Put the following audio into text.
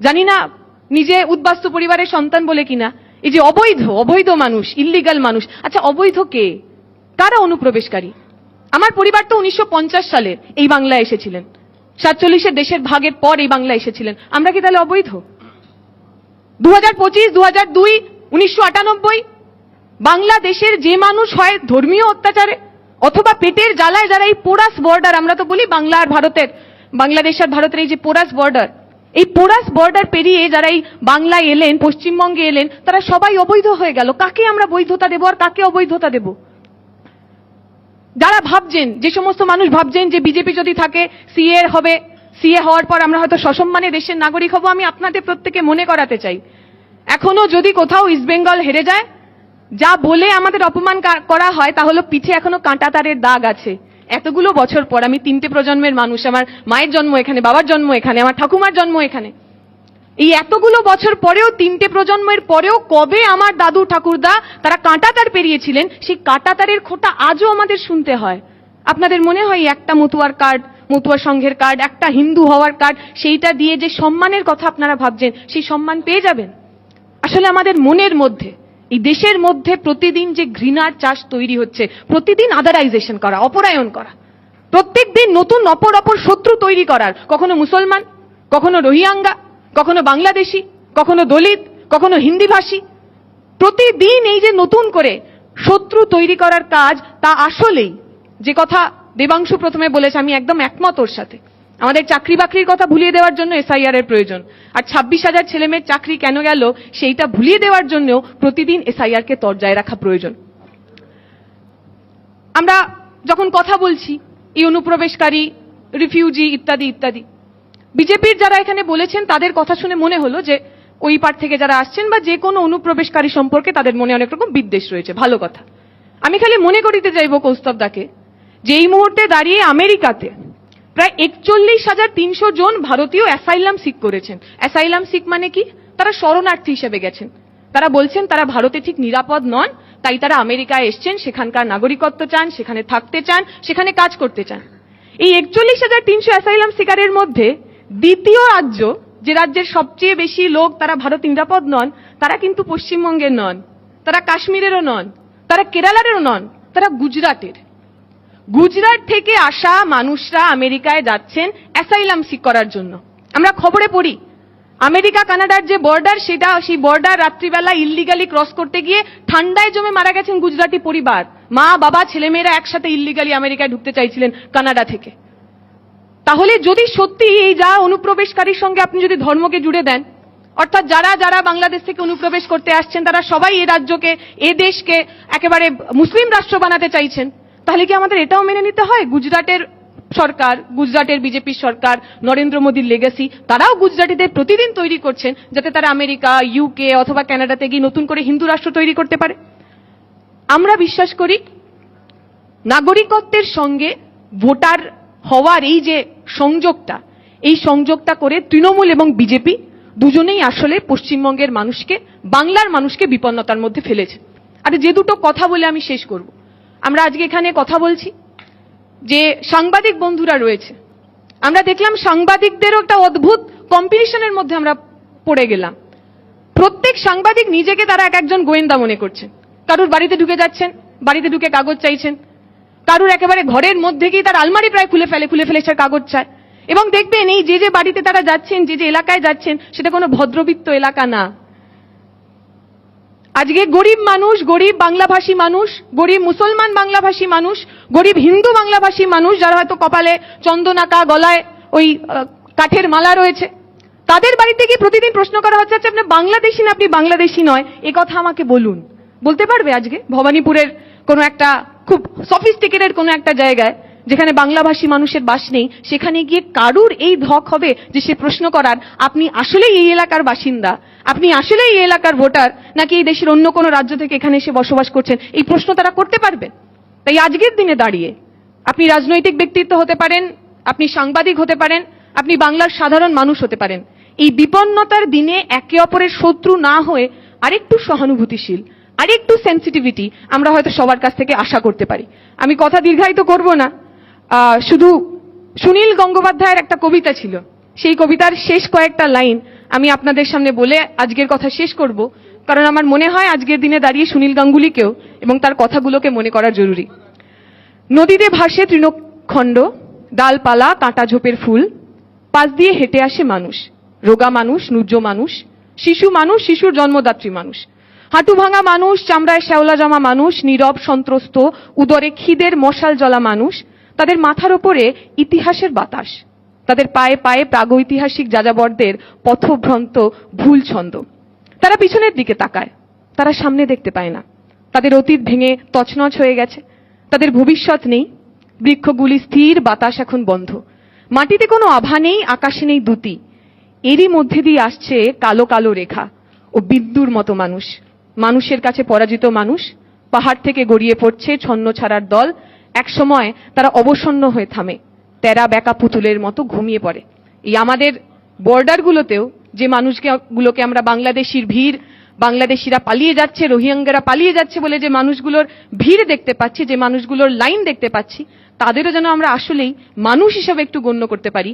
জানি না নিজে উদ্বাস্তু পরিবারের সন্তান বলে কিনা। এই যে অবৈধ অবৈধ মানুষ ইল্লিগাল মানুষ। আচ্ছা অবৈধ কে? কারা অনুপ্রবেশকারী? আমার পরিবার তো উনিশশো সালের এই বাংলায় এসেছিলেন। সাতচল্লিশের দেশের ভাগের পর এই বাংলা এসেছিলেন। আমরা কি তাহলে অবৈধ? দু হাজার পঁচিশ দু হাজার দুই, উনিশশো আটানব্বই, বাংলাদেশের যে মানুষ হয় ধর্মীয় অত্যাচারে, অথবা পেটের জ্বালায় যারা এই পোরাস বর্ডার, আমরা তো বলি বাংলা আর ভারতের, বাংলাদেশ আর ভারতের এই যে পোরাস বর্ডার এই পোরাস বর্ডার পেরিয়ে যারা এই বাংলায় এলেন, পশ্চিমবঙ্গে এলেন, তারা সবাই অবৈধ হয়ে গেল। কাকে আমরা বৈধতা দেবো আর কাকে অবৈধতা দেব? যারা ভাবছেন, যে সমস্ত মানুষ ভাবছেন যে বিজেপি যদি থাকে সিএ হবে সিএ হওয়ার পর আমরা হয়তো সসম্মানে দেশের নাগরিক হব, আমি আপনাদের প্রত্যেকে মনে করাতে চাই। এখনও যদি কোথাও ইস্ট বেঙ্গল হেরে যায়, যা বলে আমাদের অপমান করা হয়, তা হলো পিঠে এখনও কাঁটা তারের দাগ আছে। এতগুলো বছর পর আমি তিনটে প্রজন্মের মানুষ, আমার মায়ের জন্ম এখানে, বাবার জন্ম এখানে, আমার ঠাকুমার জন্ম এখানে। এই এতগুলো বছর পরেও, তিনটে প্রজন্মের পরেও কবে আমার দাদু ঠাকুরদা তারা কাঁটাতার পেরিয়েছিলেন, সেই কাঁটাতারের খোটা আজও আমাদের শুনতে হয়। আপনাদের মনে হয় একটা মতুয়ার কার্ড, মতুয়া সংঘের কার্ড, একটা হিন্দু হওয়ার কার্ড, সেইটা দিয়ে যে সম্মানের কথা আপনারা ভাবছেন, সেই সম্মান পেয়ে যাবেন? আসলে আমাদের মনের মধ্যে এই দেশের মধ্যে প্রতিদিন যে ঘৃণার চাষ তৈরি হচ্ছে, প্রতিদিন আদারাইজেশন করা, অপরায়ণ করা, প্রত্যেক দিন নতুন অপর অপর শত্রু তৈরি করার, কখনো মুসলমান, কখনো রোহিঙ্গা, কখনো বাংলাদেশি, কখনো দলিত, কখনো হিন্দিভাষী, প্রতিদিন এই যে নতুন করে শত্রু তৈরি করার কাজ, তা আসলেই, যে কথা দেবাংশু প্রথমে বলেছে, আমি একদম একমত ওর সাথে। আমাদের চাকরি বাকরির কথা ভুলিয়ে দেওয়ার জন্য এসআইআর এর প্রয়োজন। আর ছাব্বিশ হাজার ছেলেমেয়ের চাকরি কেন গেল, সেইটা ভুলিয়ে দেওয়ার জন্যও প্রতিদিন এসআইআর কে তরজায় রাখা প্রয়োজন। আমরা যখন কথা বলছি, এই অনুপ্রবেশকারী, রিফিউজি ইত্যাদি ইত্যাদি, বিজেপির যারা এখানে বলেছেন, তাদের কথা শুনে মনে হলো যে ওই পার থেকে যারা আসছেন বা যে কোনো অনুপ্রবেশকারী সম্পর্কে তাদের মনে অনেক রকম বিদ্বেষ রয়েছে, ভালো কথা। আমি খালি মনে করিতে চাইব কৌস্তবদাকে যে এই মুহূর্তে দাঁড়িয়ে আমেরিকাতে প্রায় একচল্লিশ হাজার তিনশো জন ভারতীয় অ্যাসাইলাম সিক করেছেন। অ্যাসাইলাম সিক মানে কি? তারা শরণার্থী হিসেবে গেছেন। তারা বলছেন তারা ভারতে ঠিক নিরাপদ নন, তাই তারা আমেরিকায় এসছেন, সেখানকার নাগরিকত্ব চান, সেখানে থাকতে চান, সেখানে কাজ করতে চান। এই একচল্লিশ হাজার তিনশো অ্যাসাইলাম শিকারের মধ্যে দ্বিতীয় রাজ্য যে রাজ্যের সবচেয়ে বেশি লোক তারা ভারত নিরাপদ নন, তারা কিন্তু পশ্চিমবঙ্গের নন, তারা কাশ্মীরেরও নন, তারা কেরালারেরও নন, তারা গুজরাটের। গুজরাট থেকে আসা মানুষরা আমেরিকায় যাচ্ছেন অ্যাসাইলাম সিক করার জন্য। আমরা খবরে পড়ি, আমেরিকা, কানাডার যে বর্ডার, সেটা সেই বর্ডার রাত্রিবেলা ইল্লিগালি ক্রস করতে গিয়ে ঠান্ডায় জমে মারা গেছেন গুজরাটি পরিবার। মা, বাবা, ছেলেমেয়েরা একসাথে ইল্লিগালি আমেরিকায় ঢুকতে চাইছিলেন কানাডা থেকে। তাহলে যদি সত্যি এই যা অনুপ্রবেশকারীর সঙ্গে আপনি যদি ধর্মকে জুড়ে দেন, অর্থাৎ যারা যারা বাংলাদেশ থেকে অনুপ্রবেশ করতে আসছেন, তারা সবাই এ রাজ্যকে, এ দেশকে একেবারে মুসলিম রাষ্ট্র বানাতে চাইছেন তাহলে কি আমাদের এটাও মেনে নিতে হয়? গুজরাটের সরকার, গুজরাটের বিজেপি সরকার, নরেন্দ্র মোদীর লেগেসি তারাও গুজরাটিদের প্রতিদিন তৈরি করছেন যাতে তারা আমেরিকা ইউকে অথবা কানাডাতে গিয়ে নতুন করে হিন্দু রাষ্ট্র তৈরি করতে পারে। আমরা বিশ্বাস করি নাগরিকত্বের সঙ্গে ভোটার হওয়ার এই যে সংযোগটা, এই সংযোগটা করে তৃণমূল এবং বিজেপি দুজনেই আসলে পশ্চিমবঙ্গের মানুষকে, বাংলার মানুষকে বিপন্নতার মধ্যে ফেলেছে। আর যে দুটো কথা বলে আমি শেষ করব। আমরা আজকে এখানে কথা বলছি যে সাংবাদিক বন্ধুরা রয়েছে। আমরা দেখলাম সাংবাদিকদেরও একটা অদ্ভুত কম্পিটিশনের মধ্যে আমরা পড়ে গেলাম। প্রত্যেক সাংবাদিক নিজেকে তারা এক একজন গোয়েন্দা মনে করছেন। কারুর বাড়িতে ঢুকে যাচ্ছেন, বাড়িতে ঢুকে কাগজ চাইছেন। কারুর একেবারে ঘরের মধ্যে গিয়ে তার আলমারি প্রায় খুলে ফেলে খুলে ফেলে সে কাগজ চায়। এবং দেখবেন এই যে যে বাড়িতে তারা যাচ্ছেন, যে যে এলাকায় যাচ্ছেন, সেটা কোনো ভদ্রবিত্ত এলাকা না। আজকে গরিব মানুষ, গরিব বাংলাভাষী মানুষ, গরিব মুসলমান বাংলাভাষী মানুষ, গরিব হিন্দু বাংলাভাষী মানুষ যারা হয়তো কপালে চন্দনাকা গলায় ওই কাঠের মালা রয়েছে, তাদের বাড়িতে গিয়ে প্রতিদিন প্রশ্ন করা হচ্ছে আচ্ছা আপনি বাংলাদেশি না আপনি বাংলাদেশি নয়? এ কথা আমাকে বলুন। বলতে পারবে আজকে? ভবানীপুরের কোনো একটা খুব সফিস্টিকেটেড কোনো একটা জায়গায়। যেখানে বাংলাভাষী মানুষের বাস নেই, সেখানে গিয়ে কারুর এই ধক হবে যে সে প্রশ্ন করার, আপনি আসলেই এই এলাকার বাসিন্দা? আপনি আসলেই এই এলাকার ভোটার? নাকি এই দেশের অন্য কোনো রাজ্য থেকে এখানে এসে বসবাস করছেন? এই প্রশ্ন তারা করতে পারবে। তাই আজকের দিনে দাঁড়িয়ে আপনি রাজনৈতিক ব্যক্তিত্ব হতে পারেন, আপনি সাংবাদিক হতে পারেন, আপনি বাংলার সাধারণ মানুষ হতে পারেন। এই বিপন্নতার দিনে একে অপরের শত্রু না হয়ে আরেকটু সহানুভূতিশীল, আরেকটু সেন্সিটিভিটি আমরা হয়তো সবার কাছ থেকে আশা করতে পারি। আমি কথা দীর্ঘায়িত করব না। শুধু সুনীল গঙ্গোপাধ্যায়ের একটা কবিতা ছিল। সেই কবিতার শেষ কয়েকটা লাইন আমি আপনাদের সামনে বলে আজকের কথা শেষ করব। কারণ আমার মনে হয় আজকের দিনে দাঁড়িয়ে সুনীল গাঙ্গুলিকেও এবং তার কথাগুলোকে মনে করা জরুরি। নদীতে ভাসে তৃণখণ্ড, ডালপালা, কাঁটা ঝোপের ফুল। পাশ দিয়ে হেঁটে আসে মানুষ। রোগা মানুষ নুজ্জ মানুষ। শিশু মানুষ, শিশুর জন্মদাত্রী মানুষ। হাঁটু ভাঙা মানুষ, চামড়ায় শ্যাওলা জমা মানুষ, নীরব সন্ত্রস্ত, উদরে খিদের মশাল জ্বলা মানুষ। তাদের মাথার ওপরে ইতিহাসের বাতাস। তাদের পায়ে পায়ে প্রাগৈতিহাসিক যাযাবরদের পথভ্রন্ত ভুল ছন্দ। তারা পিছনের দিকে তাকায়। তারা সামনে দেখতে পায় না। তাদের অতীত ভেঙে তছনছ হয়ে গেছে। তাদের ভবিষ্যৎ নেই। বৃক্ষগুলি স্থির বাতাস এখন বন্ধ। মাটিতে কোনো আভা নেই, আকাশে নেই দুতি। এরই মধ্যে দিয়ে আসছে কালো কালো রেখা ও বিদ্যুর মতো মানুষ। মানুষের কাছে পরাজিত মানুষ। পাহাড় থেকে গড়িয়ে পড়ছে ছন্ন ছাড়ার দল। একসময় তারা অবসন্ন হয়ে থামে তেরা বেকা পুতুলের মতো ঘুমিয়ে পড়ে। এই আমাদের বর্ডারগুলোতেও যে মানুষকে গুলোকে আমরা বাংলাদেশির ভিড়, বাংলাদেশিরা পালিয়ে যাচ্ছে, রোহিঙ্গারা পালিয়ে যাচ্ছে বলে যে মানুষগুলোর ভিড় দেখতে পাচ্ছি, যে মানুষগুলোর লাইন দেখতে পাচ্ছি, তাদেরও যেন আমরা আসলেই মানুষ হিসাবে একটু গণ্য করতে পারি।